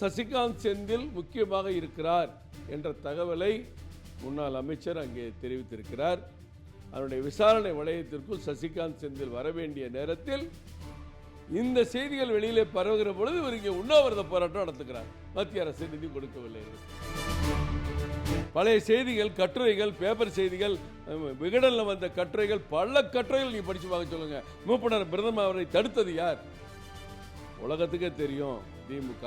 சசிகாந்த் செந்தில் முக்கியமாக இருக்கிறார் என்ற தகவலை முன்னாள் அமைச்சர் அங்கே தெரிவித்திருக்கிறார். அதனுடைய விசாரணை வளையத்திற்குள் சசிகாந்த் செந்தில் வர வேண்டிய நேரத்தில் இந்த செய்திகள் வெளியிலே பரவுகிற பொழுது இவர் இங்கே உண்ணாவிரத போராட்டம் நடத்துகிறார். மத்திய அரசு நிதி கொடுக்கவில்லை. பழைய செய்திகள் கட்டுரைகள் பேப்பர் செய்திகள் விகடனில் வந்த கட்டுரைகள் பல கட்டுரைகள் நீ படிச்சு பார்க்க சொல்லுங்க. மூப்பனர் பிரதமர் அவரை தடுத்தது யார்? உலகத்துக்கே தெரியும் திமுக.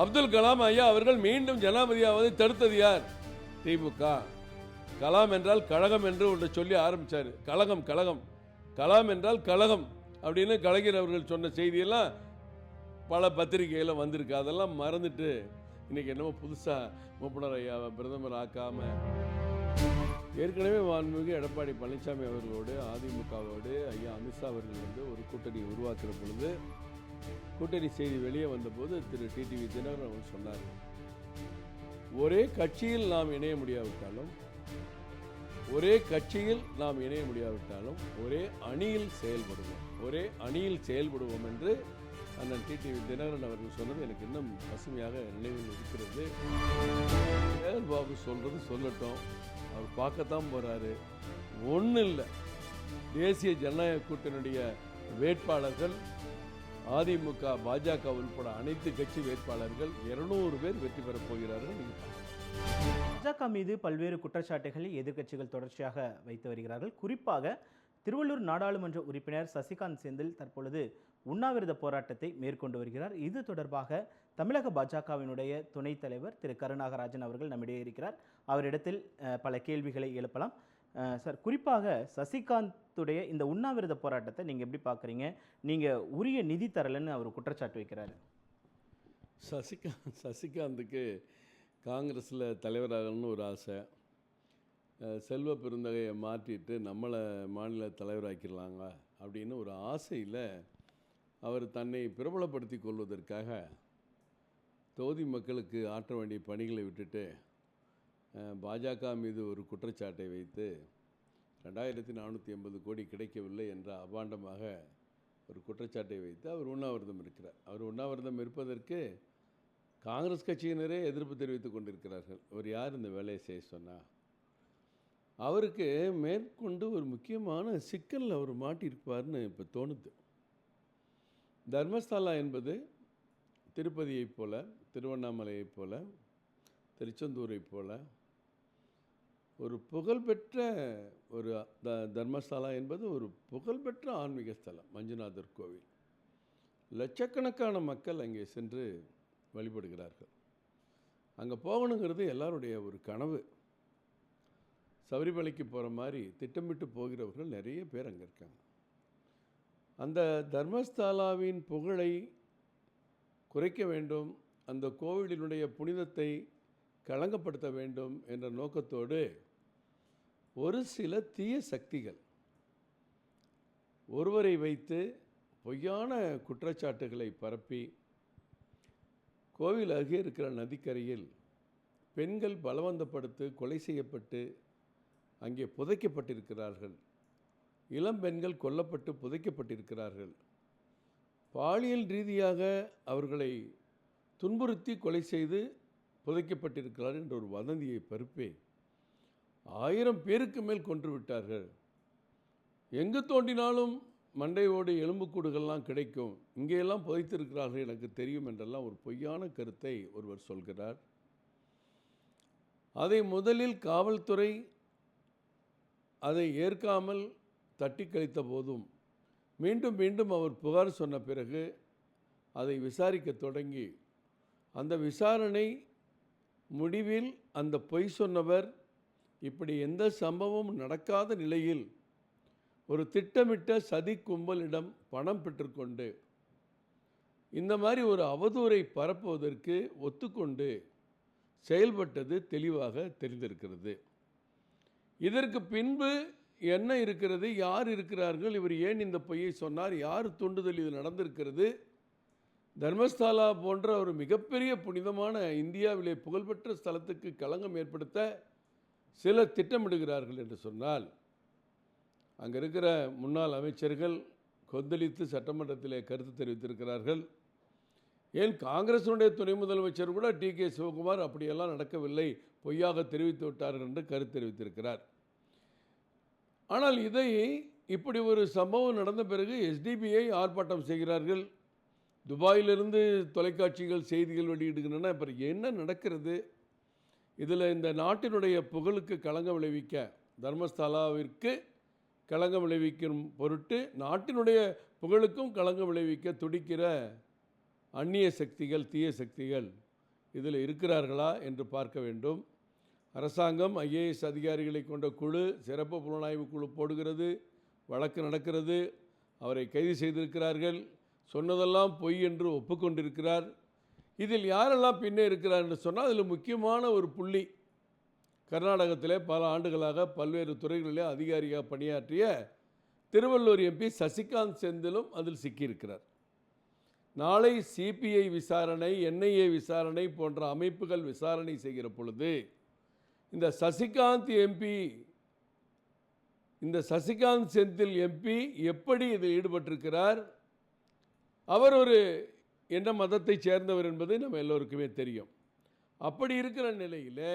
அப்துல் கலாம் ஐயா அவர்கள் மீண்டும் ஜனாதிபதியாவதை தடுத்தது யார்? திமுக. கலாம் என்றால் கழகம் என்று ஒன்று சொல்லி ஆரம்பித்தார் கழகம் கழகம். கலாம் என்றால் கழகம் அப்படின்னு கலைஞர் அவர்கள் சொன்ன செய்தியெல்லாம் பல பத்திரிகையில் வந்திருக்கு. அதெல்லாம் மறந்துட்டு இன்னைக்கு என்னமோ புதுசாக மூப்பனர் ஐயாவை பிரதமர் ஆக்காம ஏற்கனவே மாண்புமிகு எடப்பாடி பழனிசாமி அவர்களோடு அதிமுகவோடு ஐயா அமித்ஷா அவர்கள் வந்து ஒரு கூட்டணி உருவாக்குற பொழுது கூட்டணி செய்தி வெளியே வந்தபோது திரு டிடிவி தினகரன் அவர் சொன்னார் ஒரே கட்சியில் நாம் இணைய முடியாவிட்டாலும் ஒரே கட்சியில் நாம் இணைய முடியாவிட்டாலும் ஒரே அணியில் செயல்படுவோம் ஒரே அணியில் செயல்படுவோம் என்று அண்ணன் டிடிவி தினகரன் அவர்கள் சொன்னது எனக்கு இன்னும் பசுமையாக நினைவில் இருக்கிறது. சேகர் பாபு சொல்றது சொல்லட்டும் அவர் பார்க்கத்தான் போறாரு. ஒன்றும் இல்லை தேசிய ஜனநாயக கூட்டணியுடைய வேட்பாளர்கள் அதிமுக பாஜக உள்பட அனைத்து கட்சி வேட்பாளர்கள் இருநூறு பேர் வெற்றி பெறப் போகிறார்கள். பாஜக மீது பல்வேறு குற்றச்சாட்டுகளை எதிர்க்கட்சிகள் தொடர்ச்சியாக வைத்து வருகிறார்கள். குறிப்பாக திருவள்ளூர் நாடாளுமன்ற உறுப்பினர் சசிகாந்த் செந்தில் தற்பொழுது உண்ணாவிரத போராட்டத்தை மேற்கொண்டு வருகிறார். இது தொடர்பாக தமிழக பாஜகவினுடைய துணைத் தலைவர் திரு கருநாகராஜன் அவர்கள் நம்மிடையே இருக்கிறார். அவரிடத்தில் பல கேள்விகளை எழுப்பலாம். சார் குறிப்பாக சசிகாந்துடைய இந்த உண்ணாவிரத போராட்டத்தை நீங்கள் எப்படி பார்க்குறீங்க நீங்கள் உரிய நிதி தரலைன்னு அவர் குற்றச்சாட்டு வைக்கிறாரு. சசிகாந்த் சசிகாந்துக்கு காங்கிரஸில் தலைவராகணும்னு ஒரு ஆசை. செல்வ பெருந்தகையை மாற்றிட்டு நம்மளை மாநில தலைவராக்கிடலாங்க அப்படின்னு ஒரு ஆசையில் அவர் தன்னை பிரபலப்படுத்தி கொள்வதற்காக தொகுதி மக்களுக்கு ஆற்ற வேண்டிய பணிகளை விட்டுட்டு பாஜக மீது ஒரு குற்றச்சாட்டை வைத்து ரெண்டாயிரத்தி நானூற்றி எண்பது கோடி கிடைக்கவில்லை என்ற அபாண்டமாக ஒரு குற்றச்சாட்டை வைத்து அவர் உண்ணாவிரதம் இருக்கிறார். அவர் உண்ணாவிரதம் இருப்பதற்கு காங்கிரஸ் கட்சியினரே எதிர்ப்பு தெரிவித்துக் கொண்டிருக்கிறார்கள். அவர் யார் இந்த வேலையை செய்ய சொன்னால் அவருக்கு மேற்கொண்டு ஒரு முக்கியமான சிக்கலில் அவர் மாட்டியிருப்பார்னு இப்போ தோணுது. தர்மஸ்தலா என்பது திருப்பதியைப் போல திருவண்ணாமலையைப் போல திருச்செந்தூரைப் போல ஒரு புகழ்பெற்ற ஒரு த தர்மஸ்தலா என்பது ஒரு புகழ்பெற்ற ஆன்மீக ஸ்தலம் மஞ்சுநாதர் கோவில். லட்சக்கணக்கான மக்கள் அங்கே சென்று வழிபடுகிறார்கள். அங்கே போகணுங்கிறது எல்லாருடைய ஒரு கனவு. சபரிமலைக்கு போகிற மாதிரி திட்டமிட்டு போகிறவர்கள் நிறைய பேர் அங்கே இருக்காங்க. அந்த தர்மஸ்தாலாவின் புகழை குறைக்க வேண்டும் அந்த கோவிலினுடைய புனிதத்தை களங்கப்படுத்த வேண்டும் என்ற நோக்கத்தோடு ஒரு சில தீய சக்திகள். ஒருவரை வைத்து பொய்யான குற்றச்சாட்டுகளை பரப்பி கோவில் அருகே இருக்கிற நதிக்கரையில் பெண்கள் பலவந்தப்படுத்து கொலை செய்யப்பட்டு அங்கே புதைக்கப்பட்டிருக்கிறார்கள். இளம் பெண்கள் கொல்லப்பட்டு புதைக்கப்பட்டிருக்கிறார்கள். பாலியல் ரீதியாக அவர்களை துன்புறுத்தி கொலை செய்து புதைக்கப்பட்டிருக்கிறார் என்ற ஒரு வதந்தியை பருப்பேன். ஆயிரம் பேருக்கு மேல் கொன்று விட்டார்கள். எங்கு தோண்டினாலும் மண்டையோடு எலும்புக்கூடுகள்லாம் கிடைக்கும். இங்கேயெல்லாம் புதைத்திருக்கிறார்கள் எனக்கு தெரியும் என்றெல்லாம் ஒரு பொய்யான கருத்தை ஒருவர் சொல்கிறார். அதை முதலில் காவல்துறை அதை ஏற்காமல் தட்டி கழித்த போதும் மீண்டும் மீண்டும் அவர் புகார் சொன்ன பிறகு அதை விசாரிக்க தொடங்கி அந்த விசாரணை முடிவில் அந்த பொய் சொன்னவர் இப்படி எந்த சம்பவமும் நடக்காத நிலையில் ஒரு திட்டமிட்ட சதி கும்பலிடம் பணம் பெற்றுக்கொண்டு இந்த மாதிரி ஒரு அவதூறை பரப்புவதற்கு ஒத்துக்கொண்டு செயல்பட்டது தெளிவாக தெரிந்திருக்கிறது. இதற்கு பின்பு என்ன இருக்கிறது யார் இருக்கிறார்கள் இவர் ஏன் இந்த பொய்யை சொன்னார் யார் தூண்டுதல் இது நடந்திருக்கிறது தர்மஸ்தாலா போன்ற ஒரு மிகப்பெரிய புனிதமான இந்தியாவிலே புகழ்பெற்ற ஸ்தலத்துக்கு களங்கம் ஏற்படுத்த சிலர் திட்டமிடுகிறார்கள் என்று சொன்னால் அங்கே இருக்கிற முன்னாள் அமைச்சர்கள் கொந்தளித்து சட்டமன்றத்திலே கருத்து தெரிவித்திருக்கிறார்கள். ஏன் காங்கிரசினுடைய துணை முதலமைச்சர் கூட டி. கே. சிவகுமார் அப்படியெல்லாம் நடக்கவில்லை பொய்யாக தெரிவித்து விட்டார்கள் என்று கருத்து தெரிவித்திருக்கிறார். ஆனால் இதை இப்படி ஒரு சம்பவம் நடந்த பிறகு எஸ்டிபிஐ ஆர்ப்பாட்டம் செய்கிறார்கள். துபாயிலிருந்து தொலைக்காட்சிகள் செய்திகள் வெளியிடுகின்றன. அப்புறம் என்ன நடக்கிறது? இதில் இந்த நாட்டினுடைய புகழுக்கு களங்கம் விளைவிக்க தர்மஸ்தலாவிற்கு களங்கம் விளைவிக்கும் பொருட்டு நாட்டினுடைய புகழுக்கும் களங்கம் விளைவிக்க துடிக்கிற அந்நிய சக்திகள் தீய சக்திகள் இதில் இருக்கிறார்களா என்று பார்க்க வேண்டும். அரசாங்கம் ஐஏஎஸ் அதிகாரிகளை கொண்ட குழு சிறப்பு புலனாய்வு குழு போடுகிறது வழக்கு நடக்கிறது அவரை கைது செய்திருக்கிறார்கள் சொன்னதெல்லாம் பொய் என்று ஒப்புக்கொண்டிருக்கிறார். இதில் யாரெல்லாம் பின்னே இருக்கிறார்னு சொன்னால் அதில் முக்கியமான ஒரு புள்ளி கர்நாடகத்திலே பல ஆண்டுகளாக பல்வேறு துறைகளிலே அதிகாரியாக பணியாற்றிய திருவள்ளூர் எம்பி சசிகாந்த் செந்திலும் அதில் சிக்கியிருக்கிறார். நாளை சிபிஐ விசாரணை என்ஐஏ விசாரணை போன்ற அமைப்புகள் விசாரணை செய்கிற பொழுது இந்த சசிகாந்த் எம்பி இந்த சசிகாந்த் செந்தில் எம்பி எப்படி இதில் ஈடுபட்டிருக்கிறார்? அவர் ஒரு என்ன மதத்தை சேர்ந்தவர் என்பது நம்ம எல்லோருக்குமே தெரியும். அப்படி இருக்கிற நிலையில்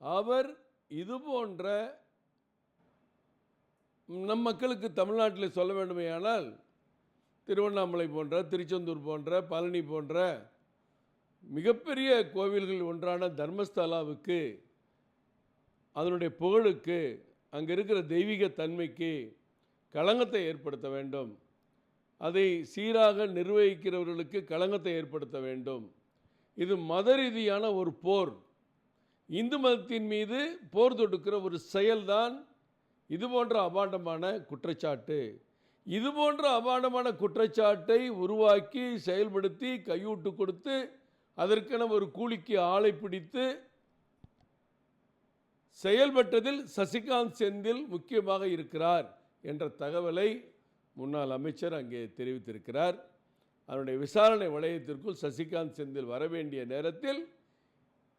அவர் இது போன்ற நம் மக்களுக்கு தமிழ்நாட்டில் சொல்ல வேண்டுமையானால் திருவண்ணாமலை போன்ற திருச்செந்தூர் போன்ற பழனி போன்ற மிகப்பெரிய கோவில்கள் ஒன்றான தர்மஸ்தலாவுக்கு அதனுடைய புகழுக்கு அங்கே இருக்கிற தெய்வீக தன்மைக்கு களங்கத்தை ஏற்படுத்த வேண்டும். அதை சீராக நிர்வகிக்கிறவர்களுக்கு களங்கத்தை ஏற்படுத்த வேண்டும். இது மத ரீதியான ஒரு போர். இந்து மதத்தின் மீது போர் தொடுக்கிற ஒரு செயல்தான் இது போன்ற அபாண்டமான குற்றச்சாட்டு. இது போன்ற அபாண்டமான குற்றச்சாட்டை உருவாக்கி செயல்படுத்தி கையூட்டு கொடுத்து அதற்கென ஒரு கூலிக்கு ஆளை பிடித்து செயல்பட்டதில் சசிகாந்த் செந்தில் முக்கியமாக இருக்கிறார் என்ற தகவலை முன்னாள் அமைச்சர் அங்கே தெரிவித்திருக்கிறார். அதனுடைய விசாரணை வளையத்திற்குள் சசிகாந்த் செந்தில் வர வேண்டிய நேரத்தில்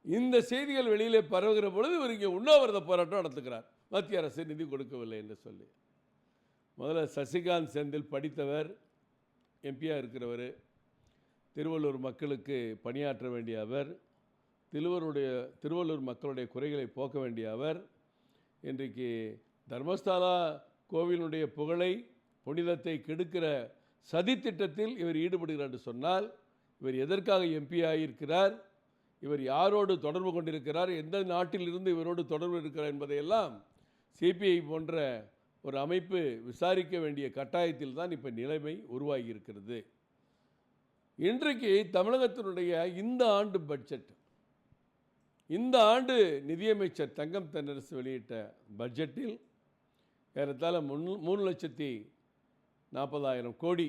இந்த செய்திகள் வெளியிலே பரவுகிற பொழுது இவர் இங்கே உண்ணாவிரத போராட்டம் நடத்துகிறார். மத்திய அரசு நிதி கொடுக்கவில்லை என்று சொல்லி. முதல்ல சசிகாந்த் செந்தில் படித்தவர் எம்பியாக இருக்கிறவர் திருவள்ளூர் மக்களுக்கு பணியாற்ற வேண்டிய அவர் திருவருடைய திருவள்ளூர் மக்களுடைய குறைகளை போக்க வேண்டிய அவர் இன்றைக்கு தர்மஸ்தாலா கோவிலுடைய புகழை புனிதத்தை கெடுக்கிற சதித்திட்டத்தில் இவர் ஈடுபடுகிறார் என்று சொன்னால் இவர் எதற்காக எம்பி ஆகியிருக்கிறார் இவர் யாரோடு தொடர்பு கொண்டிருக்கிறார்? எந்த நாட்டிலிருந்து இவரோடு தொடர்பு இருக்கிறார் என்பதையெல்லாம் சிபிஐ போன்ற ஒரு அமைப்பு விசாரிக்க வேண்டிய கட்டாயத்தில் தான் இப்போ நிலைமை உருவாகி இருக்கிறது இன்றைக்கு தமிழகத்தினுடைய இந்த ஆண்டு பட்ஜெட் இந்த ஆண்டு நிதியமைச்சர் தங்கம் தென்னரசு வெளியிட்ட பட்ஜெட்டில் ஏறத்தாழ முன் மூணு லட்சத்தி நாற்பதாயிரம் கோடி.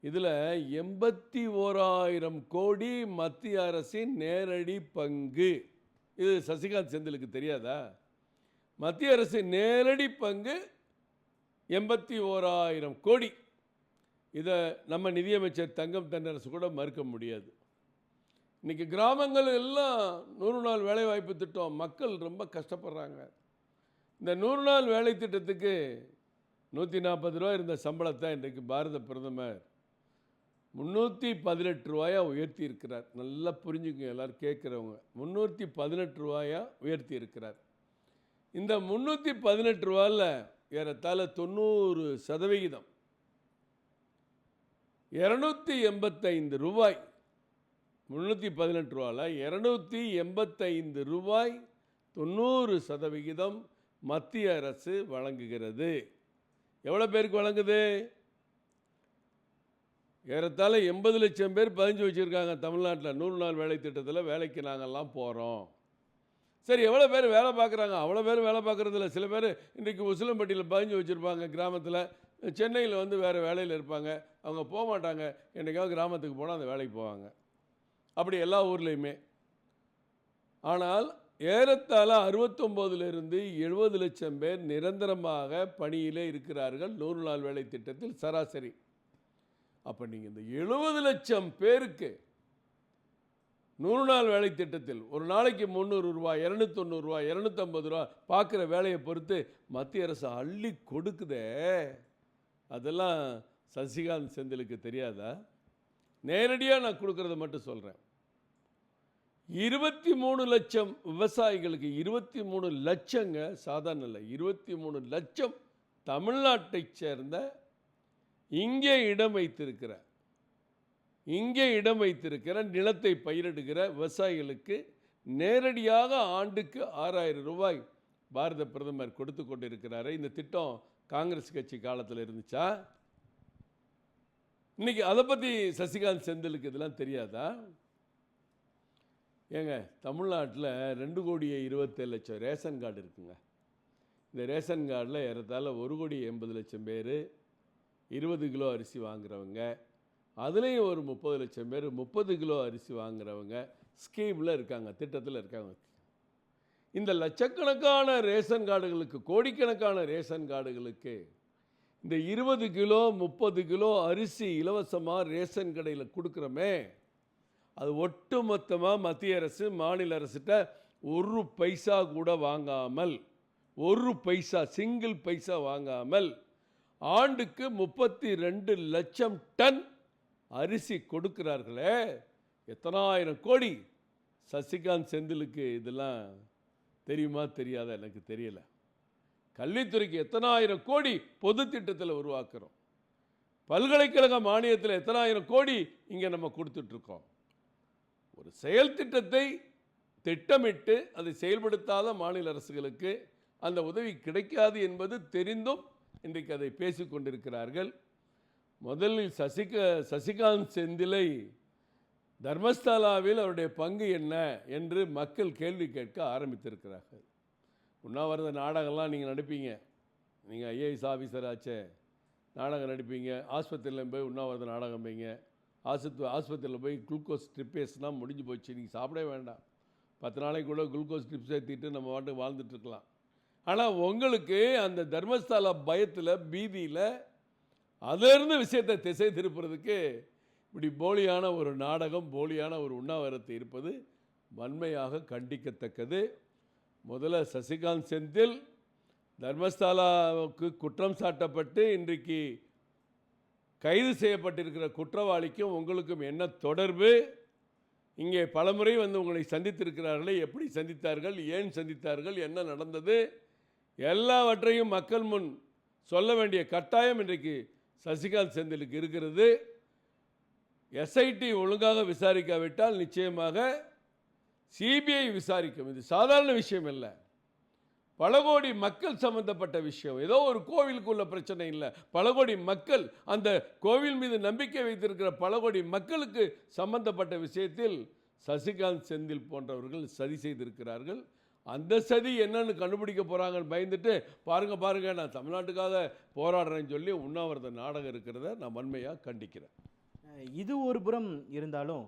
இதில் எண்பத்தி ஓராயிரம் கோடி மத்திய அரசின் நேரடி பங்கு. இது சசிகாந்த் செந்திலுக்கு தெரியாதா? மத்திய அரசின் நேரடி பங்கு எண்பத்தி ஓராயிரம் கோடி. இதை நம்ம நிதியமைச்சர் தங்கம் தென்னரசு கூட மறுக்க முடியாது. இன்றைக்கி கிராமங்கள் எல்லாம் நூறு நாள் வேலைவாய்ப்பு திட்டம். மக்கள் ரொம்ப கஷ்டப்படுறாங்க. இந்த நூறு நாள் வேலை திட்டத்துக்கு நூற்றி நாற்பது ரூபா இருந்த சம்பளத்தை இன்றைக்கு பாரத பிரதமர் முந்நூற்றி பதினெட்டு ரூபாயா உயர்த்தி இருக்கிறார் நல்லா புரிஞ்சுக்கங்க எல்லோரும் கேட்குறவங்க. முந்நூற்றி பதினெட்டு ரூபாயா உயர்த்தி இருக்கிறார் இந்த முந்நூற்றி பதினெட்டு ரூபாயில் ஏறத்தாழ தொண்ணூறு சதவிகிதம் இரநூத்தி எண்பத்தைந்து ரூபாய் முந்நூற்றி பதினெட்டு ரூபாயில் இரநூத்தி எண்பத்தைந்து ரூபாய் தொண்ணூறு சதவிகிதம் மத்திய அரசு வழங்குகிறது. எவ்வளோ பேருக்கு வழங்குது? ஏறத்தாழ எண்பது லட்சம் பேர் பதிஞ்சு வச்சுருக்காங்க தமிழ்நாட்டில். நூறு நாள் வேலை திட்டத்தில் வேலைக்கு நாங்கள்லாம் போகிறோம் சரி எவ்வளோ பேர் வேலை பார்க்குறாங்க? அவ்வளோ பேர் வேலை பார்க்குறதில்ல. சில பேர் இன்றைக்கி உசிலம்பட்டியில் பதிஞ்சு வச்சுருப்பாங்க கிராமத்தில். சென்னையில் வந்து வேறு வேலையில் இருப்பாங்க. அவங்க போக மாட்டாங்க. என்றைக்காவது கிராமத்துக்கு போனால் அந்த வேலைக்கு போவாங்க. அப்படி எல்லா ஊர்லேயுமே. ஆனால் ஏறத்தாழ அறுபத்தொம்போதிலிருந்து எழுபது லட்சம் பேர் நிரந்தரமாக பணியிலே இருக்கிறார்கள் நூறு நாள் வேலை திட்டத்தில் சராசரி. அப்போ நீங்கள் இந்த எழுபது லட்சம் பேருக்கு நூறு நாள் வேலை திட்டத்தில் ஒரு நாளைக்கு முந்நூறு இரநூத்தொண்ணூறுரூவா இரநூத்தம்பது ரூபா பார்க்குற வேலையை பொறுத்து மத்திய அரசு அள்ளி கொடுக்குதே. அதெல்லாம் சசிகாந்த் செந்திலுக்கு தெரியாதா? நேரடியாக நான் கொடுக்குறத மட்டும் சொல்கிறேன் இருபத்தி மூணு லட்சம் விவசாயிகளுக்கு இருபத்தி மூணு லட்சங்க சாதாரண இல்லை இருபத்தி மூணு லட்சம் தமிழ்நாட்டை சேர்ந்த இங்கே இடம் வைத்திருக்கிற இங்கே இடம் வைத்திருக்கிற நிலத்தை பயிரிடுகிற விவசாயிகளுக்கு நேரடியாக ஆண்டுக்கு ஆறாயிரம் ரூபாய் பாரத பிரதமர் கொடுத்து கொண்டிருக்கிறாரு. இந்த திட்டம் காங்கிரஸ் கட்சி காலத்தில் இருந்துச்சா? இன்னைக்கு அதை பற்றி சசிகாந்த் செந்திலுக்கு இதெல்லாம் தெரியாதா? ஏங்க தமிழ்நாட்டில் ரெண்டு கோடியே இருபத்தேழு லட்சம் ரேஷன் கார்டு இருக்குங்க. இந்த ரேஷன் கார்டில் ஏறத்தாழ ஒரு கோடி எண்பது லட்சம் பேர் இருபது கிலோ அரிசி வாங்குறவங்க. அதுலேயும் ஒரு முப்பது லட்சம் பேர் முப்பது கிலோ அரிசி வாங்குறவங்க ஸ்கீமில் இருக்காங்க திட்டத்தில் இருக்காங்க. இந்த லட்சக்கணக்கான ரேஷன் கார்டுகளுக்கு கோடிக்கணக்கான ரேஷன் கார்டுகளுக்கு இந்த இருபது கிலோ முப்பது கிலோ அரிசி இலவசமாக ரேஷன் கடையில் கொடுக்குறோமே அது ஒட்டுமொத்தமாக மத்திய அரசு மாநில அரசிட்ட ஒரு பைசா கூட வாங்காமல் ஒரு பைசா சிங்கிள் பைசா வாங்காமல் ஆண்டுக்கு முப்பத்தி ரெண்டு லட்சம் டன் அரிசி கொடுக்கிறார்களே. எத்தனாயிரம் கோடி? சசிகாந்த் செந்திலுக்கு இதெல்லாம் தெரியுமா தெரியாத? எனக்கு தெரியல. கல்வித்துறைக்கு எத்தனாயிரம் கோடி பொது திட்டத்தில் உருவாக்குறோம். பல்கலைக்கழக மானியத்தில் எத்தனாயிரம் கோடி இங்கே நம்ம கொடுத்துட்ருக்கோம் ஒரு செயல் திட்டத்தை திட்டமிட்டு அதை செயல்படுத்தாத மாநில அரசுகளுக்கு அந்த உதவி கிடைக்காது என்பது தெரிந்தும் இன்றைக்கு அதை பேசிக்கொண்டிருக்கிறார்கள் முதலில் சசிக சசிகாந்த் செந்திலை தர்மஸ்தலாவில் அவருடைய பங்கு என்ன என்று மக்கள் கேள்வி கேட்க ஆரம்பித்திருக்கிறார்கள். உண்ணாவிரத நாடகம்லாம் நீங்கள் நடிப்பீங்க. நீங்கள் ஐஏஎஸ் ஆஃபீஸர் ஆச்சே. நாடகம் நடிப்பீங்க. ஆஸ்பத்திரியில் போய் உண்ணாவிரத நாடகம் வைங்க. ஆஸ்பத்திரி ஆஸ்பத்திரியில் போய் குளுக்கோஸ் ட்ரிப்பேஸ்னால் முடிஞ்சு போச்சு. நீங்கள் சாப்பிடவே வேண்டாம். பத்து நாளைக்கு கூட குளுக்கோஸ் ட்ரிப்ஸ் ஏற்றிட்டு நம்ம வாட்டுக்கு வாழ்ந்துட்டு இருக்கலாம். ஆனால் உங்களுக்கு அந்த தர்மஸ்தால பயத்தில் பீதியில் அதிலிருந்து விஷயத்தை திசை திருப்புறதுக்கு இப்படி போலியான ஒரு நாடகம் போலியான ஒரு உண்ணாவிரத்து இருப்பது வன்மையாக கண்டிக்கத்தக்கது. முதல்ல சசிகாந்த் செந்தில் தர்மஸ்தாலாவுக்கு குற்றம் சாட்டப்பட்டு இன்றைக்கு கைது செய்யப்பட்டிருக்கிற குற்றவாளிக்கும் உங்களுக்கும் என்ன தொடர்பு? இங்கே பலமுறை வந்து உங்களை சந்தித்திருக்கிறார்களே எப்படி சந்தித்தார்கள் ஏன் சந்தித்தார்கள் என்ன நடந்தது? எல்லாவற்றையும் மக்கள் முன் சொல்ல வேண்டிய கட்டாயம் இன்றைக்கு சசிகாந்த் செந்திலுக்கு இருக்கிறது. எஸ்ஐடி ஒழுங்காக விசாரிக்காவிட்டால் நிச்சயமாக சிபிஐ விசாரிக்கும். இது சாதாரண விஷயம் இல்லை. பல கோடி மக்கள் சம்பந்தப்பட்ட விஷயம். ஏதோ ஒரு கோவிலுக்குள்ள பிரச்சனை இல்லை. பல கோடி மக்கள் அந்த கோவில் மீது நம்பிக்கை வைத்திருக்கிற பல கோடி மக்களுக்கு சம்பந்தப்பட்ட விஷயத்தில் சசிகாந்த் செந்தில் போன்றவர்கள் சதி செய்திருக்கிறார்கள். அந்த சதி என்னன்னு கண்டுபிடிக்க போகிறாங்கன்னு பயந்துட்டு பாருங்க பாருங்க நான் தமிழ்நாட்டுக்காக போராடுறேன்னு சொல்லி உண்ணாவிரத நாடகம் இருக்கிறத நான் வன்மையாக கண்டிக்கிறேன். இது ஒரு புறம் இருந்தாலும்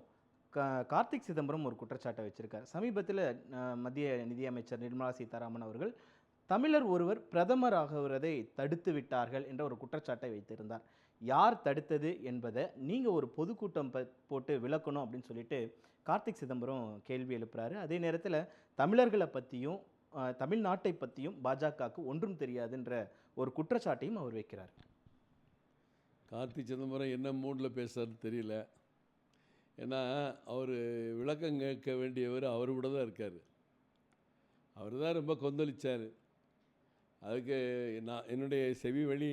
கார்த்திக் சிதம்பரம் ஒரு குற்றச்சாட்டை வச்சிருக்கார். சமீபத்தில் மத்திய நிதியமைச்சர் நிர்மலா சீதாராமன் அவர்கள் தமிழர் ஒருவர் பிரதமர் தடுத்து விட்டார்கள் என்ற ஒரு குற்றச்சாட்டை வைத்திருந்தார். யார் தடுத்தது என்பதை நீங்கள் ஒரு பொதுக்கூட்டம் போட்டு விளக்கணும் அப்படின்னு சொல்லிட்டு கார்த்திக் சிதம்பரம் கேள்வி எழுப்புறாரு. அதே நேரத்தில் தமிழர்களை பற்றியும் தமிழ்நாட்டை பற்றியும் பாஜகவுக்கு ஒன்றும் தெரியாதுன்ற ஒரு குற்றச்சாட்டையும் அவர் வைக்கிறார். கார்த்தி சிதம்பரம் என்ன மூடில் பேசுறாருன்னு தெரியல. ஏன்னா அவர் விளக்கம் கேட்க வேண்டியவர் அவர் கூட தான் இருக்கார். அவர் தான் ரொம்ப கொந்தளிச்சார். அதுக்கு நான் என்னுடைய செவி வழி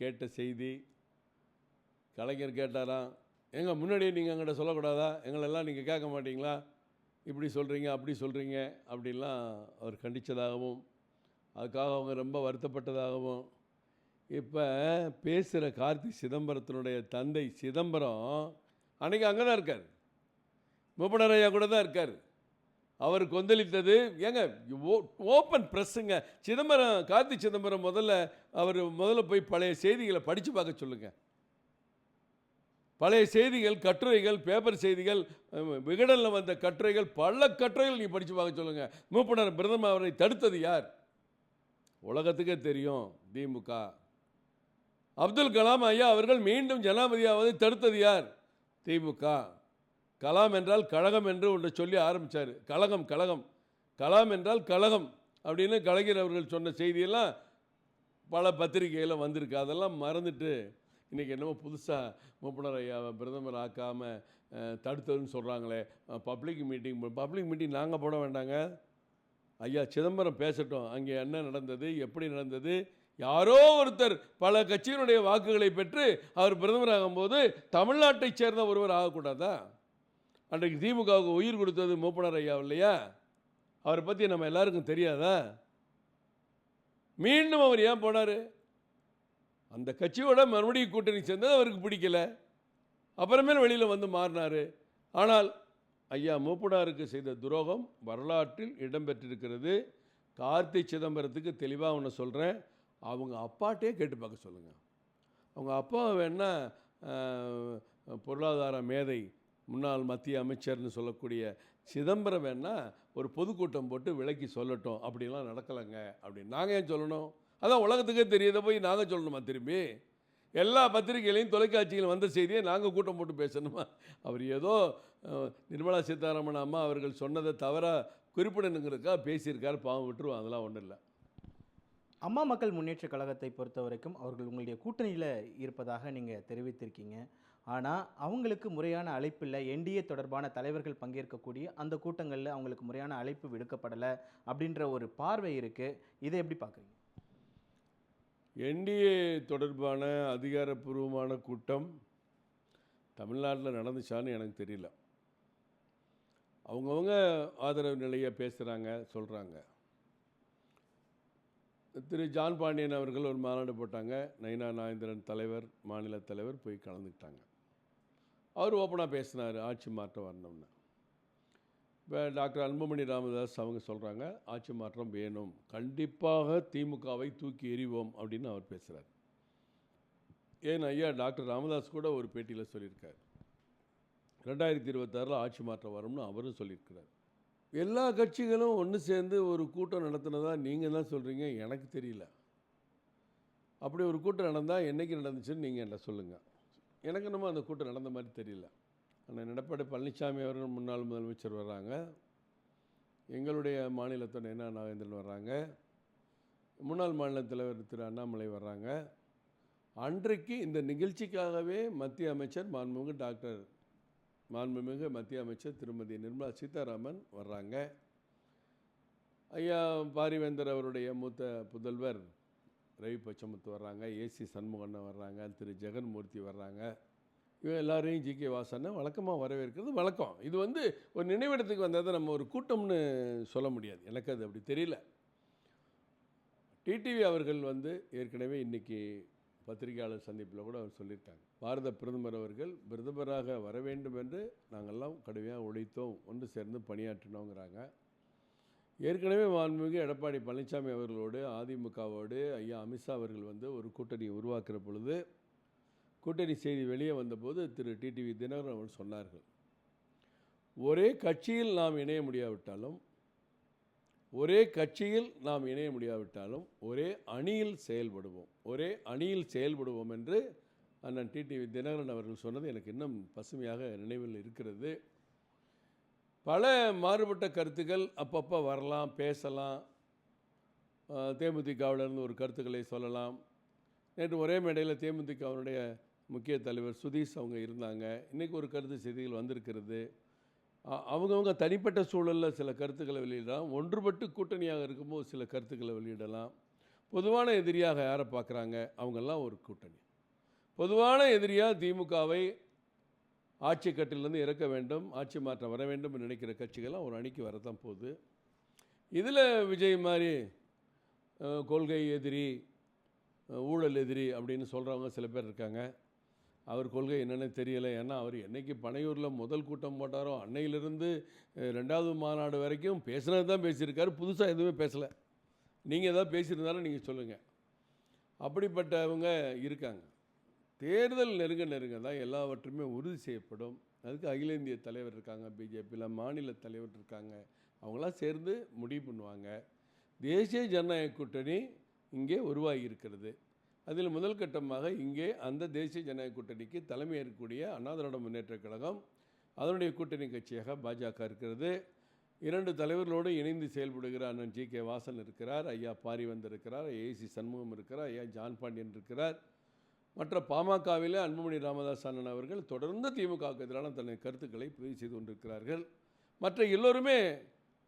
கேட்ட செய்தி கலைஞர் கேட்டாராம் எங்க முன்னாடியே நீங்கள் எங்கிட்ட சொல்லக்கூடாதா? எங்களெல்லாம் நீங்கள் கேட்க மாட்டீங்களா? இப்படி சொல்கிறீங்க அப்படி சொல்கிறீங்க அப்படின்லாம் அவர் கண்டித்ததாகவும் அதுக்காக அவங்க ரொம்ப வருத்தப்பட்டதாகவும் இப்போ பேசுகிற கார்த்தி சிதம்பரத்தினுடைய தந்தை சிதம்பரம் அன்றைக்கி அங்கே தான் இருக்கார். மூப்பனர் ஐயா கூட தான் இருக்கார். அவர் கொந்தளித்தது ஏங்க ஓப்பன் ப்ரெஸ்ஸுங்க. சிதம்பரம் கார்த்தி சிதம்பரம் முதல்ல அவர் முதல்ல போய் பழைய செய்திகளை படித்து பார்க்க சொல்லுங்கள் பழைய செய்திகள் கட்டுரைகள் பேப்பர் செய்திகள் விகடனில் வந்த கட்டுரைகள் பல கட்டுரைகள் நீ படித்து பார்க்க சொல்லுங்கள் மூப்பனர் பிரதமர் அவரை தடுத்தது யார்? உலகத்துக்கே தெரியும் திமுக அப்துல் கலாம் ஐயா அவர்கள் மீண்டும் ஜனாதிபதியாவதை தடுத்தது யார்? திமுக. கலாம் என்றால் கழகம் என்று ஒன்று சொல்லி ஆரம்பித்தார் கழகம் கழகம். கலாம் என்றால் கழகம் அப்படின்னு கலைஞர் அவர்கள் சொன்ன செய்தியெல்லாம் பல பத்திரிகையில் வந்திருக்கு. அதெல்லாம் மறந்துட்டு இன்றைக்கி என்னமோ புதுசாக மூப்பனர் ஐயாவை பிரதமர் ஆக்காமல் தடுத்ததுன்னு சொல்கிறாங்களே பப்ளிக் மீட்டிங் பப்ளிக் மீட்டிங் நாங்கள் போட வேண்டாங்க. ஐயா சிதம்பரம் பேசட்டும். அங்கே என்ன நடந்தது எப்படி நடந்தது யாரோ ஒருத்தர் பல கட்சியினுடைய வாக்குகளை பெற்று அவர் பிரதமர் ஆகும்போது தமிழ்நாட்டைச் சேர்ந்த ஒருவர் ஆகக்கூடாதா? அன்றைக்கு திமுகவுக்கு உயிர் கொடுத்தது மூப்பனர் ஐயா இல்லையா? அவரை பற்றி நம்ம எல்லாருக்கும் தெரியாதா? மீண்டும் அவர் ஏன் போனார்? அந்த கட்சியோட மறுபடியும் கூட்டணி சேர்ந்தது அவருக்கு பிடிக்கல. அப்புறமேல் வெளியில் வந்து மாறினார். ஆனால் ஐயா மூப்பனாருக்கு செய்த துரோகம் வரலாற்றில் இடம்பெற்றிருக்கிறது. கார்த்தி சிதம்பரத்துக்கு தெளிவாக ஒன்று சொல்கிறேன் அவங்க அப்பாட்டே கேட்டு பார்க்க சொல்லுங்கள் அவங்க அப்பா வேணால் பொருளாதார மேதை முன்னாள் மத்திய அமைச்சர்னு சொல்லக்கூடிய சிதம்பரம் வேணால் ஒரு பொதுக்கூட்டம் போட்டு விலக்கி சொல்லட்டும் அப்படிலாம் நடக்கலைங்க. அப்படின்னு நாங்கள் ஏன் சொல்லணும்? அதான் உலகத்துக்கே தெரியுதை போய் நாங்கள் சொல்லணுமா திரும்பி? எல்லா பத்திரிகைகளையும் தொலைக்காட்சிகளும் வந்த செய்தியை நாங்கள் கூட்டம் போட்டு பேசணுமா? அவர் ஏதோ நிர்மலா சீதாராமன் அம்மா அவர்கள் சொன்னதை தவறாக குறிப்பிடணுங்கிறதுக்காக பேசியிருக்காரு பாவம் விட்டுருவோம் அதெல்லாம் ஒன்றும் இல்லை. அம்மா மக்கள் முன்னேற்ற கழகத்தை பொறுத்த வரைக்கும் அவர்கள் உங்களுடைய கூட்டணியில் இருப்பதாக நீங்கள் தெரிவித்திருக்கீங்க. ஆனால் அவங்களுக்கு முறையான அழைப்பில் என்டிஏ தொடர்பான தலைவர்கள் பங்கேற்கக்கூடிய அந்த கூட்டங்களில் அவங்களுக்கு முறையான அழைப்பு விடுக்கப்படலை அப்படின்ற ஒரு பார்வை இருக்குது இதை எப்படி பார்க்குறீங்க என்டிஏ தொடர்பான அதிகாரப்பூர்வமான கூட்டம் தமிழ்நாட்டில் நடந்துச்சான்னு எனக்கு தெரியல. அவங்கவுங்க ஆதரவு நிலையை பேசுகிறாங்க சொல்கிறாங்க திரு ஜான் பாண்டியன் அவர்கள் ஒரு மாநாடு போட்டாங்க. நைனா நாயந்திரன் தலைவர் மாநில தலைவர் போய் கலந்துக்கிட்டாங்க. அவர் ஓப்பனாக பேசினார் ஆட்சி மாற்றம் வரணும்னு. இப்போ டாக்டர் அன்புமணி ராமதாஸ் அவங்க சொல்கிறாங்க ஆட்சி மாற்றம் வேணும். கண்டிப்பாக திமுகவை தூக்கி எறிவோம் அப்படின்னு அவர் பேசுகிறார் ஏன் ஐயா டாக்டர் ராமதாஸ் கூட ஒரு பேட்டியில் சொல்லியிருக்கார். ரெண்டாயிரத்தி இருபத்தாறில் ஆட்சி மாற்றம் வரும்னு அவரும் சொல்லியிருக்கிறார். எல்லா கட்சிகளும் ஒன்று சேர்ந்து ஒரு கூட்டம் நடத்தினதா நீங்கள் தான் சொல்கிறீங்க எனக்கு தெரியல. அப்படி ஒரு கூட்டம் நடந்தால் என்றைக்கு நடந்துச்சுன்னு நீங்கள் என்ன சொல்லுங்கள் எனக்கு என்னமோ அந்த கூட்டம் நடந்த மாதிரி தெரியல. ஆனால் எடப்பாடி பழனிசாமி அவர்கள் முன்னாள் முதலமைச்சர் வர்றாங்க. எங்களுடைய மாநில துணை என்ன நாகேந்திரன் வர்றாங்க. முன்னாள் மாநில தலைவர் திரு அண்ணாமலை வர்றாங்க. அன்றைக்கு இந்த நிகழ்ச்சிக்காகவே மத்திய அமைச்சர் மாண்புமிகு டாக்டர் மாண்புமிகு மத்திய அமைச்சர் திருமதி நிர்மலா சீதாராமன் வர்றாங்க. ஐயா பாரிவேந்தர் அவருடைய மூத்த புதல்வர் ரவி பச்சமுத்து வர்றாங்க ஏசி சண்முகண்ணன் வர்றாங்க திரு ஜெகன்மூர்த்தி வர்றாங்க. இவங்க எல்லாரையும் ஜி கே வாசனை வழக்கமாக வரவேற்கிறது வழக்கம். இது வந்து ஒரு நினைவிடத்துக்கு வந்ததை நம்ம ஒரு கூட்டம்னு சொல்ல முடியாது. எனக்கு அது அப்படி தெரியல. டிடிவி அவர்கள் வந்து ஏற்கனவே இன்றைக்கி பத்திரிகையாளர் சந்திப்பில் கூட அவர் சொல்லியிருக்காங்க. பாரத பிரதமர் அவர்கள் பிரதமராக வர வேண்டும் என்று நாங்கள்லாம் கடுமையாக உழைத்தோம் ஒன்று சேர்ந்து பணியாற்றினோங்கிறாங்க. ஏற்கனவே மாண்புமிகு எடப்பாடி பழனிசாமி அவர்களோடு அதிமுகவோடு ஐயா அமித்ஷா அவர்கள் வந்து ஒரு கூட்டணியை உருவாக்குற பொழுது கூட்டணி செய்தி வெளியே வந்தபோது திரு டிடிவி தினகரன் அவர்கள் சொன்னார்கள். ஒரே கட்சியில் நாம் இணைய முடியாவிட்டாலும் ஒரே கட்சியில் நாம் இணைய முடியாவிட்டாலும் ஒரே அணியில் செயல்படுவோம். ஒரே அணியில் செயல்படுவோம் என்று அண்ணன் டிடிவி தினகரன் அவர்கள் சொன்னது எனக்கு இன்னும் பசுமையாக நினைவில் இருக்கிறது. பல மாறுபட்ட கருத்துக்கள் அப்பப்போ வரலாம் பேசலாம். அஹ், தேமுதிகவிலிருந்து ஒரு கருத்துக்களை சொல்லலாம். நேற்று ஒரே மேடையில் தேமுதிகவினுடைய முக்கிய தலைவர் சுதீஷ் அவங்க இருந்தாங்க. இன்றைக்கி ஒரு கருத்து செய்திகள் வந்திருக்கிறது. அவங்கவுங்க தனிப்பட்ட சூழலில் சில கருத்துக்களை வெளியிடலாம். ஒன்றுபட்டு கூட்டணியாக இருக்கும்போது சில கருத்துக்களை வெளியிடலாம். பொதுவான எதிரியாக யாரை பார்க்குறாங்க? அவங்கெல்லாம் ஒரு கூட்டணி. பொதுவான எதிரியாக திமுகவை ஆட்சி கட்டிலிருந்து இறக்க வேண்டும் ஆட்சி மாற்றம் வர வேண்டும் நினைக்கிற கட்சிகள்லாம் ஒரு அணிக்கு வரத்தான் போகுது. இதில் விஜய் மாதிரி கொள்கை எதிரி ஊழல் எதிரி அப்படின்னு சொல்கிறவங்க சில பேர் இருக்காங்க. அவர் கொள்கை என்னென்னு தெரியலை. ஏன்னா அவர் என்னைக்கு பனையூரில் முதல் கூட்டம் போட்டாரோ அன்னையிலிருந்து ரெண்டாவது மாநாடு வரைக்கும் பேசுனது தான் பேசியிருக்காரு. புதுசாக எதுவுமே பேசலை. நீங்கள் எதாவது பேசியிருந்தாலும் நீங்கள் சொல்லுங்கள் அப்படிப்பட்டவங்க இருக்காங்க. தேர்தல் நெருங்க நெருங்க தான் எல்லாவற்றுமே உறுதி செய்யப்படும். அதுக்கு அகில இந்திய தலைவர் இருக்காங்க பிஜேபியில் மாநில தலைவர் இருக்காங்க. அவங்களாம் சேர்ந்து முடிவு பண்ணுவாங்க. தேசிய ஜனநாயக கூட்டணி இங்கே உருவாகி இருக்கிறது. அதில் முதல் கட்டமாக இங்கே அந்த தேசிய ஜனநாயக கூட்டணிக்கு தலைமை ஏற்கக்கூடிய அண்ணா திராவிட முன்னேற்றக் கழகம் அதனுடைய கூட்டணி கட்சியாக பாஜக இருக்கிறது. இரண்டு தலைவர்களோடு இணைந்து செயல்படுகிற அண்ணன் ஜி கே வாசன் இருக்கிறார் ஐயா பாரி வந்திருக்கிறார் ஏசி சண்முகம் இருக்கிறார் ஐயா ஜான் பாண்டியன் இருக்கிறார். மற்ற பாமகவில் அன்புமணி ராமதாஸ் அண்ணன் அவர்கள் தொடர்ந்து திமுகவுக்கு எதிரான தன்னை கருத்துக்களை பதிவு செய்து கொண்டிருக்கிறார்கள். மற்ற எல்லோருமே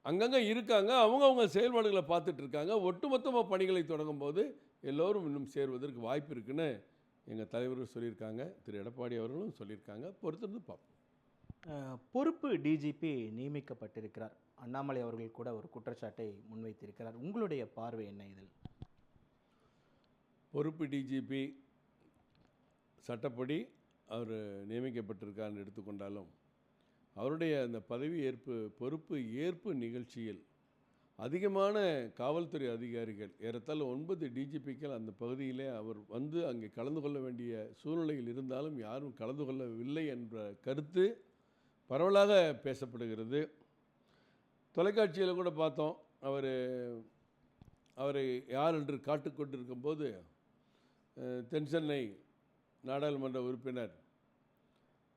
அங்கங்கே இருக்காங்க அவங்கவுங்க செயல்பாடுகளை பார்த்துட்டு இருக்காங்க. ஒட்டுமொத்தமாக பணிகளை தொடங்கும் போது எல்லோரும் இன்னும் சேர்வதற்கு வாய்ப்பு இருக்குன்னு எங்கள் தலைவர்கள் சொல்லியிருக்காங்க திரு. எடப்பாடி அவர்களும் சொல்லியிருக்காங்க. பொறுத்திருந்து பார்ப்போம். பொறுப்பு டிஜிபி நியமிக்கப்பட்டிருக்கிறார். அண்ணாமலை அவர்கள் கூட ஒரு குற்றச்சாட்டை முன்வைத்திருக்கிறார். உங்களுடைய பார்வை என்ன இதில்? பொறுப்பு டிஜிபி சட்டப்படி அவர் நியமிக்கப்பட்டிருக்கான்னு எடுத்துக்கொண்டாலும் அவருடைய அந்த பதவி ஏற்பு பொறுப்பு ஏற்பு நிகழ்ச்சியில் அதிகமான காவல்துறை அதிகாரிகள் ஏறத்தால் ஒன்பது டிஜிபிக்கள் அந்த பகுதியிலே அவர் வந்து அங்கே கலந்து கொள்ள வேண்டிய சூழ்நிலையில் இருந்தாலும் யாரும் கலந்து கொள்ளவில்லை என்ற கருத்து பரவலாக பேசப்படுகிறது. தொலைக்காட்சியில் கூட பார்த்தோம் அவர் அவரை யார் என்று காட்டுக்கொண்டிருக்கும்போது தென்சென்னை நாடாளுமன்ற உறுப்பினர்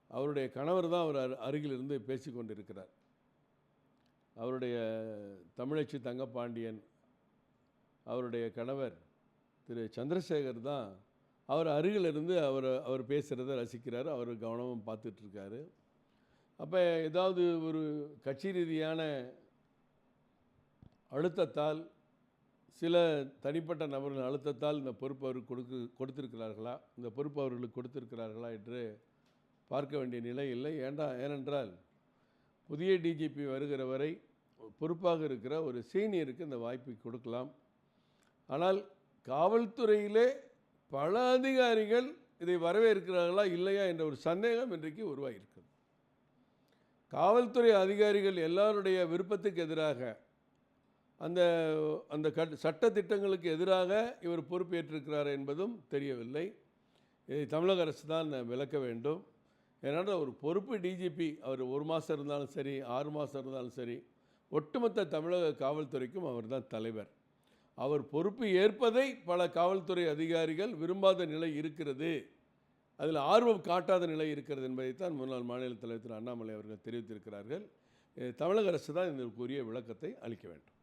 அவருடைய கணவர் தான் அவர் அரு- அருகில் இருந்து பேசி கொண்டிருக்கிறார். அவருடைய தமிழச்சி தங்கப்பாண்டியன் அவருடைய கணவர் திரு சந்திரசேகர் தான் அவர் அருகில் இருந்து அவர் அவர் பேசுகிறத ரசிக்கிறார் அவர் கவனமும் பார்த்துட்ருக்காரு. அப்போ ஏதாவது ஒரு கட்சி ரீதியான அழுத்தத்தால் சில தனிப்பட்ட நபர்கள் அழுத்தத்தால் இந்த பொறுப்பு அவருக்கு கொடுக்கு கொடுத்திருக்கிறார்களா? இந்த பொறுப்பு அவர்களுக்கு கொடுத்திருக்கிறார்களா என்று பார்க்க வேண்டிய நிலை இல்லை. ஏண்டா ஏனென்றால் புதிய டிஜிபி வருகிற வரை பொறுப்பாக இருக்கிற ஒரு சீனியருக்கு இந்த வாய்ப்பை கொடுக்கலாம். ஆனால் காவல்துறையிலே பல அதிகாரிகள் இதை வரவேற்கிறார்களா இல்லையா என்ற ஒரு சந்தேகம் இன்றைக்கு உருவாகியிருக்கிறது. காவல்துறை அதிகாரிகள் எல்லாருடைய விருப்பத்துக்கு எதிராக அந்த அந்த கட் சட்ட திட்டங்களுக்கு எதிராக இவர் பொறுப்பேற்றிருக்கிறார் என்பதும் தெரியவில்லை. இதை தமிழக அரசு தான் விளக்க வேண்டும். ஏன்னா ஒரு பொறுப்பு டிஜிபி அவர் ஒரு மாதம் இருந்தாலும் சரி ஆறு மாதம் இருந்தாலும் சரி ஒட்டுமொத்த தமிழக காவல்துறைக்கும் அவர் தான் தலைவர். அவர் பொறுப்பு ஏற்பதை பல காவல்துறை அதிகாரிகள் விரும்பாத நிலை இருக்கிறது. அதில் ஆர்வம் காட்டாத நிலை இருக்கிறது என்பதைத்தான் முன்னாள் மாநில தலைவர் திரு அண்ணாமலை அவர்கள் தெரிவித்திருக்கிறார்கள். தமிழக அரசு தான் இதற்குரிய விளக்கத்தை அளிக்க வேண்டும்.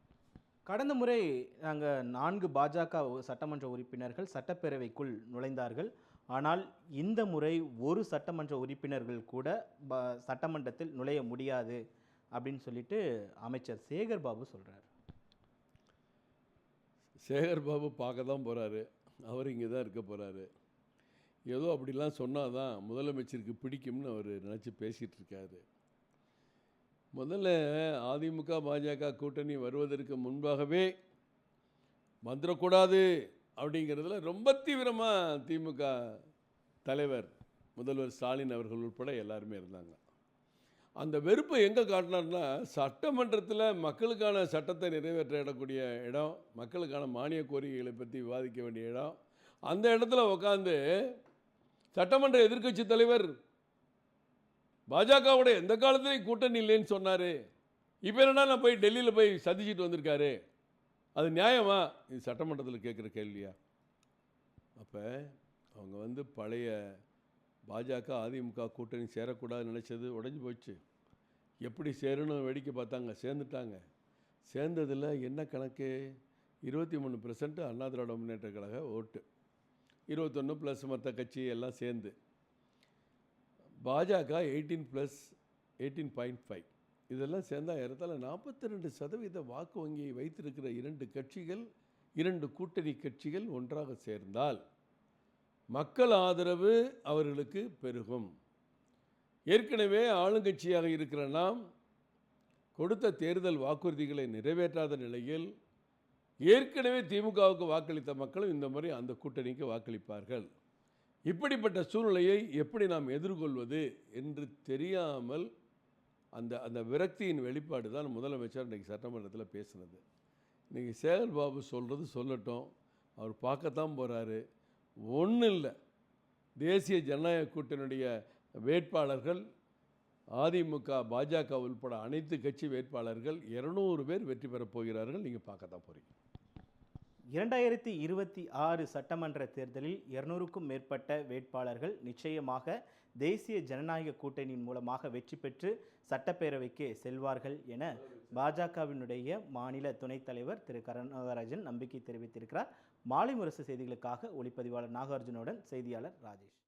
கடந்த முறை நாங்கள் நான்கு பாஜக சட்டமன்ற உறுப்பினர்கள் சட்டப்பேரவைக்குள் நுழைந்தார்கள். ஆனால் இந்த முறை ஒரு சட்டமன்ற உறுப்பினர்கள் கூட ப சட்டமன்றத்தில் நுழைய முடியாது. அப்படின்னு சொல்லிட்டு அமைச்சர் சேகர் பாபு சொல்கிறார் சேகர் பாபு பார்க்க தான் போகிறாரு அவர் இங்கே தான் இருக்க போகிறாரு ஏதோ அப்படிலாம் சொன்னால் தான் முதலமைச்சருக்கு பிடிக்கும்னு அவர் நினச்சி பேசிகிட்டு இருக்காரு. முதல்ல அதிமுக பாஜக கூட்டணி வருவதற்கு முன்பாகவே வந்துடக்கூடாது அப்படிங்கிறதுல ரொம்ப தீவிரமாக திமுக தலைவர் முதல்வர் ஸ்டாலின் அவர்கள் உட்பட எல்லாருமே இருந்தாங்க. அந்த வெறுப்பை எங்கே காட்டினார்னா சட்டமன்றத்தில் மக்களுக்கான சட்டத்தை நிறைவேற்ற இடக்கூடிய இடம் மக்களுக்கான மானிய கோரிக்கைகளை பற்றி விவாதிக்க வேண்டிய இடம். அந்த இடத்துல உட்காந்து சட்டமன்ற எதிர்க்கட்சி தலைவர் பாஜகவுடைய எந்த காலத்துலையும் கூட்டணி இல்லைன்னு சொன்னார். இப்போ என்னன்னா நான் போய் டெல்லியில் போய் சந்திச்சுட்டு வந்திருக்காரு. அது நியாயமா? இது சட்டமன்றத்தில் கேட்குற கேள்வியா? அப்போ அவங்க வந்து பழைய பாஜக அதிமுக கூட்டணி சேரக்கூடாதுன்னு நினச்சது உடஞ்சி போச்சு. எப்படி சேரணும் வேடிக்கை பார்த்தாங்க சேர்ந்துட்டாங்க. சேர்ந்ததில் என்ன கணக்கு? இருபத்தி மூணு பெர்சன்ட்டு அண்ணா திராவிட முன்னேற்ற கழக ஓட்டு. இருபத்தொன்று ப்ளஸ் மற்ற கட்சி எல்லாம் சேர்ந்து. பாஜக eighteen plus eighteen point five இதெல்லாம் சேர்ந்தால் ஏறத்தாழ நாற்பத்தி ரெண்டு சதவீத வாக்கு வங்கியை வைத்திருக்கிற இரண்டு கட்சிகள் இரண்டு கூட்டணி கட்சிகள் ஒன்றாக சேர்ந்தால் மக்கள் ஆதரவு அவர்களுக்கு பெருகும். ஏற்கனவே ஆளுங்கட்சியாக இருக்கிற நாம் கொடுத்த தேர்தல் வாக்குறுதிகளை நிறைவேற்றாத நிலையில் ஏற்கனவே திமுகவுக்கு வாக்களித்த மக்களும் இந்த முறை அந்த கூட்டணிக்கு வாக்களிப்பார்கள். இப்படிப்பட்ட சூழ்நிலையை எப்படி நாம் எதிர்கொள்வது என்று தெரியாமல் அந்த அந்த விரக்தியின் வெளிப்பாடு தான் முதலமைச்சர் இன்றைக்கி சட்டமன்றத்தில் பேசினது. இன்றைக்கி சேகர் பாபு சொல்கிறது சொல்லட்டும். அவர் பார்க்கத்தான் போகிறாரு ஒன்றும் இல்லை. தேசிய ஜனநாயக கூட்டணியுடைய வேட்பாளர்கள் அதிமுக பாஜக உள்பட அனைத்து கட்சி வேட்பாளர்கள் இருநூறு பேர் வெற்றி பெறப் போகிறார்கள். நீங்கள் பார்க்கத்தான் போகிறீங்க இரண்டாயிரத்தி இருபத்தி ஆறு சட்டமன்ற தேர்தலில் இருநூறுக்கும் மேற்பட்ட வேட்பாளர்கள் நிச்சயமாக தேசிய ஜனநாயக கூட்டணியின் மூலமாக வெற்றி பெற்று சட்டப்பேரவைக்கு செல்வார்கள் என பாஜகவினுடைய மாநில துணைத் தலைவர் திரு. கருணாகராஜன் நம்பிக்கை தெரிவித்திருக்கிறார். மாலை முரசு செய்திகளுக்காக ஒளிப்பதிவாளர் நாகார்ஜுனுடன் செய்தியாளர் ராஜேஷ்.